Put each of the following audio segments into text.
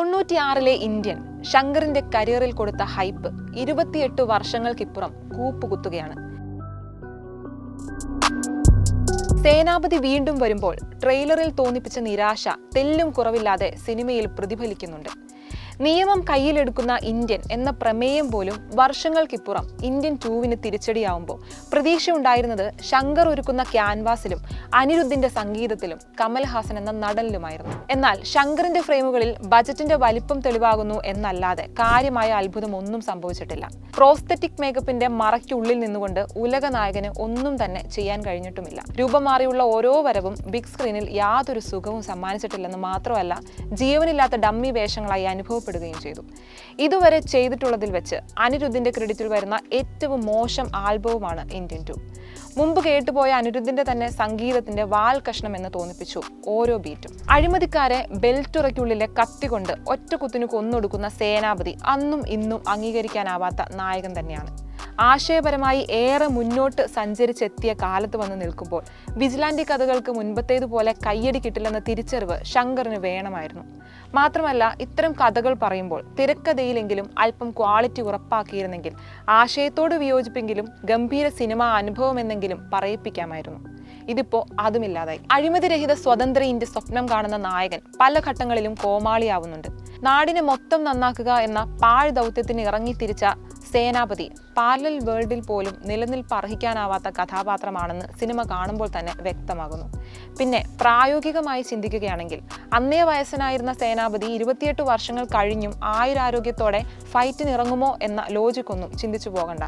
തൊണ്ണൂറ്റിയാറിലെ Indian ശങ്കറിന്റെ കരിയറിൽ കൊടുത്ത hype ഇരുപത്തിയെട്ട് വർഷങ്ങൾക്കിപ്പുറം കൂപ്പുകുത്തുകയാണ്. സേനാപതി വീണ്ടും വരുമ്പോൾ ട്രെയിലറിൽ തോന്നിപ്പിച്ച നിരാശ തെല്ലും കുറവില്ലാതെ സിനിമയിൽ പ്രതിഫലിക്കുന്നുണ്ട്. നിയമം കയ്യിലെടുക്കുന്ന ഇന്ത്യൻ എന്ന പ്രമേയം പോലും വർഷങ്ങൾക്കിപ്പുറം ഇന്ത്യൻ ടൂവിന് തിരിച്ചടിയാവുമ്പോൾ പ്രതീക്ഷ ഉണ്ടായിരുന്നത് ശങ്കർ ഒരുക്കുന്ന ക്യാൻവാസിലും അനിരുദ്ധിന്റെ സംഗീതത്തിലും കമൽഹാസൻ എന്ന നടനിലുമായിരുന്നു. എന്നാൽ ശങ്കറിന്റെ ഫ്രെയിമുകളിൽ ബജറ്റിന്റെ വലിപ്പം തെളിവാകുന്നു എന്നല്ലാതെ കാര്യമായ അത്ഭുതം ഒന്നും സംഭവിച്ചിട്ടില്ല. പ്രോസ്തറ്റിക് മേക്കപ്പിന്റെ മറയ്ക്കുള്ളിൽ നിന്നുകൊണ്ട് ഉലക നായകന് ഒന്നും തന്നെ ചെയ്യാൻ കഴിഞ്ഞിട്ടുമില്ല. രൂപം മാറിയുള്ള ഓരോ വരവും ബിഗ് സ്ക്രീനിൽ യാതൊരു സുഖവും സമ്മാനിച്ചിട്ടില്ലെന്ന് മാത്രമല്ല ജീവനില്ലാത്ത ഡമ്മി വേഷങ്ങളായി അനുഭവപ്പെടുകയും ചെയ്തു. ഇതുവരെ ചെയ്തിട്ടുള്ളതിൽ വെച്ച് അനിരുദ്ധിന്റെ ക്രെഡിറ്റിൽ വരുന്ന ഏറ്റവും മോശം ആൽബവുമാണ് ഇന്ത്യൻ ടു മുമ്പ് കേട്ടുപോയ അനിരുദ്ധിന്റെ തന്നെ സംഗീതത്തിന്റെ വാൽ കഷ്ണം എന്ന് തോന്നിപ്പിച്ചു ഓരോ ബീറ്റും അഴിമതിക്കാരെ ബെൽറ്റുറയ്ക്കുള്ളിലെ കത്തി കൊണ്ട് ഒറ്റ കുത്തിനു കൊന്നൊടുക്കുന്ന സേനാപതി അന്നും ഇന്നും അംഗീകരിക്കാനാവാത്ത നായകൻ തന്നെയാണ്. ആശയപരമായി ഏറെ മുന്നോട്ട് സഞ്ചരിച്ചെത്തിയ കാലത്ത് വന്ന് നിൽക്കുമ്പോൾ വിജിലാൻഡി കഥകൾക്ക് മുൻപത്തേതുപോലെ കയ്യടി കിട്ടില്ലെന്ന തിരിച്ചറിവ് ശങ്കറിന് വേണമായിരുന്നു. മാത്രമല്ല ഇത്തരം കഥകൾ പറയുമ്പോൾ തിരക്കഥയിലെങ്കിലും അല്പം ക്വാളിറ്റി ഉറപ്പാക്കിയിരുന്നെങ്കിൽ ആശയത്തോട് വിയോജിപ്പെങ്കിലും ഗംഭീര സിനിമാ അനുഭവമെന്നെങ്കിലും പറയിപ്പിക്കാമായിരുന്നു. ഇതിപ്പോ അതുമില്ലാതായി. അഴിമതിരഹിത സ്വതന്ത്ര ഇന്ത്യ സ്വപ്നം കാണുന്ന നായകൻ പല ഘട്ടങ്ങളിലും കോമാളിയാവുന്നുണ്ട്. നാടിനെ മൊത്തം നന്നാക്കുക എന്ന പാഴ് ദൗത്യത്തിന് ഇറങ്ങിത്തിരിച്ച സേനാപതി പാരലൽ വേൾഡിൽ പോലും നിലനിൽപ്പ് അർഹിക്കാനാവാത്ത കഥാപാത്രമാണെന്ന് സിനിമ കാണുമ്പോൾ തന്നെ വ്യക്തമാകുന്നു. പിന്നെ പ്രായോഗികമായി ചിന്തിക്കുകയാണെങ്കിൽ അന്നേ വയസ്സനായിരുന്ന സേനാപതി ഇരുപത്തിയെട്ട് വർഷങ്ങൾ കഴിഞ്ഞും ആയുരാരോഗ്യത്തോടെ ഫൈറ്റിന് ഇറങ്ങുമോ എന്ന ലോജിക്കൊന്നും ചിന്തിച്ചു പോകണ്ട.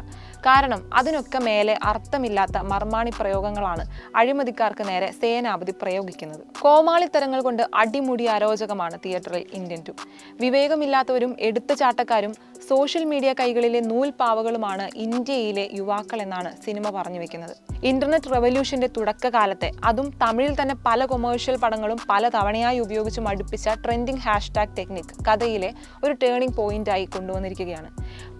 കാരണം അതിനൊക്കെ മേലെ അർത്ഥമില്ലാത്ത മർമാണി പ്രയോഗങ്ങളാണ് അഴിമതിക്കാർക്ക് നേരെ സേനാപതി പ്രയോഗിക്കുന്നത്. കോമാളിത്തരങ്ങൾ കൊണ്ട് അടിമുടി അരോചകമാണ് തിയേറ്ററിൽ ഇന്ത്യൻ ടു. വിവേകമില്ലാത്തവരും എടുത്തുചാട്ടക്കാരും സോഷ്യൽ മീഡിയ കൈകളിലെ നൂൽപാവകളുമാണ് ഇന്ത്യയിലെ യുവാക്കൾ എന്നാണ് സിനിമ പറഞ്ഞു വെക്കുന്നത്. ഇന്റർനെറ്റ് റെവല്യൂഷന്റെ തുടക്കകാലത്തെ അതും തമിഴിൽ തന്നെ പല കൊമേഴ്ഷ്യൽ പടങ്ങളും പല തവണയായി ഉപയോഗിച്ച് മടുപ്പിച്ച ട്രെൻഡിങ് ഹാഷ്ടാഗ് ടെക്നിക് കഥയിലെ ഒരു ടേണിംഗ് പോയിന്റായി കൊണ്ടുവന്നിരിക്കുകയാണ്.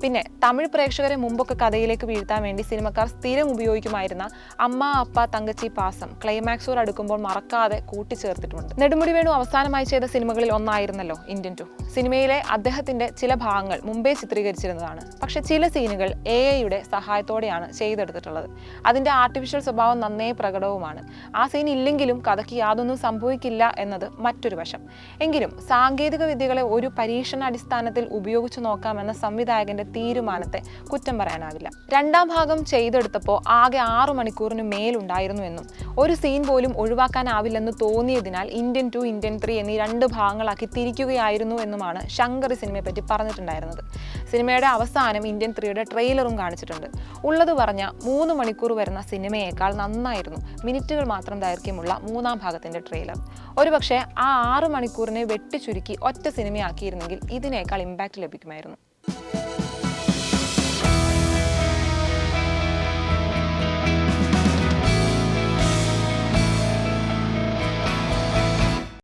പിന്നെ തമിഴ് പ്രേക്ഷകരെ മുമ്പൊക്കെ കഥയിലേക്ക് വീഴ്ത്താൻ വേണ്ടി സിനിമക്കാർ സ്ഥിരം ഉപയോഗിക്കുമായിരുന്ന അമ്മ അപ്പ തങ്കച്ചി പാസം ക്ലൈമാക്സോട് അടുക്കുമ്പോൾ മറക്കാതെ കൂട്ടിച്ചേർത്തിട്ടുണ്ട്. നെടുമുടി വേണു അവസാനമായി ചെയ്ത സിനിമകളിൽ ഒന്നായിരുന്നല്ലോ ഇന്ത്യൻ ടു. സിനിമയിലെ അദ്ദേഹത്തിന്റെ ചില ഭാഗങ്ങൾ മുമ്പേ ചിത്രീകരിച്ചിരുന്നതാണ്. പക്ഷെ ചില സീനുകൾ എ ഐയുടെ സഹായത്തോടെയാണ് ചെയ്തെടുത്തിട്ടുള്ളത്. അതിന്റെ ആർട്ടിഫിഷ്യൽ സ്വഭാവം നന്നേ പ്രകടവുമാണ്. ആ സീൻ ഇല്ലെങ്കിലും കഥയ്ക്ക് യാതൊന്നും സംഭവിക്കില്ല എന്നത് മറ്റൊരു വശം. എങ്കിലും സാങ്കേതിക വിദ്യകളെ ഒരു പരീക്ഷണാടിസ്ഥാനത്തിൽ ഉപയോഗിച്ചു നോക്കാമെന്ന സംവിധായകന്റെ തീരുമാനത്തെ കുറ്റം പറയാനാവില്ല. രണ്ടാം ഭാഗം ചെയ്തെടുത്തപ്പോൾ ആകെ ആറു മണിക്കൂറിന് മേലുണ്ടായിരുന്നു എന്നും ഒരു സീൻ പോലും ഒഴിവാക്കാനാവില്ലെന്ന് തോന്നിയതിനാൽ ഇന്ത്യൻ ടു ഇന്ത്യൻ ത്രീ എന്നീ രണ്ട് ഭാഗങ്ങളാക്കി തിരിക്കുകയായിരുന്നു എന്നുമാണ് ശങ്കർ സിനിമയെപ്പറ്റി സിനിമയെ പറ്റി പറഞ്ഞിട്ടുണ്ടായിരുന്നത്. സിനിമയുടെ അവസാനം ഇന്ത്യൻ ത്രീയുടെ ട്രെയിലറും കാണിച്ചിട്ടുണ്ട്. ഉള്ളത് പറഞ്ഞ മൂന്ന് മണിക്കൂർ വരുന്ന സിനിമയേക്കാൾ നന്നായിരുന്നു. മിനിറ്റുകൾ മാത്രം ദൈർഘ്യമുള്ള മൂന്നാം ഭാഗത്തിന്റെ ട്രെയിലർ. ഒരുപക്ഷെ ആ ആറ് മണിക്കൂറിനെ വെട്ടിച്ചുരുക്കി ഒറ്റ സിനിമയാക്കിയിരുന്നെങ്കിൽ ഇതിനേക്കാൾ ഇമ്പാക്റ്റ് ലഭിക്കുമായിരുന്നു.